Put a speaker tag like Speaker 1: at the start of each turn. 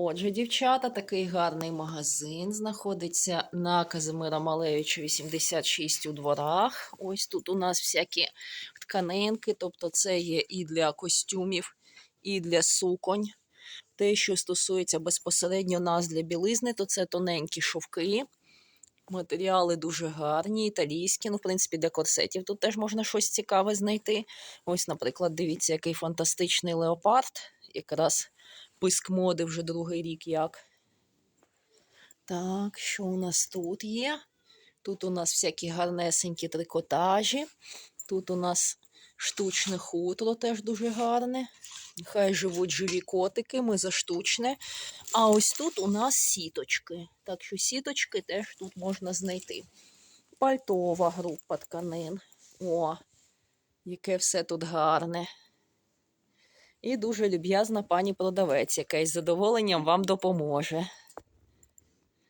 Speaker 1: Отже, дівчата, такий гарний магазин знаходиться на Казимира Малевича 86 у дворах. Ось тут у нас всякі тканинки, тобто це є і для костюмів, і для суконь. Те, що стосується безпосередньо нас для білизни, то це тоненькі шовки. Матеріали дуже гарні, італійські. Ну, в принципі, для корсетів тут теж можна щось цікаве знайти. Ось, наприклад, дивіться, який фантастичний леопард. Якраз писк моди вже другий рік як. Так, що у нас тут є? Тут у нас всякі гарнесенькі трикотажі. Тут у нас штучне хутро теж дуже гарне. Хай живуть живі котики, ми за штучне. А ось тут у нас сіточки. Так що сіточки теж тут можна знайти. Пальтова група тканин. О, яке все тут гарне. І дуже люб'язна пані продавець, яка із задоволенням вам допоможе.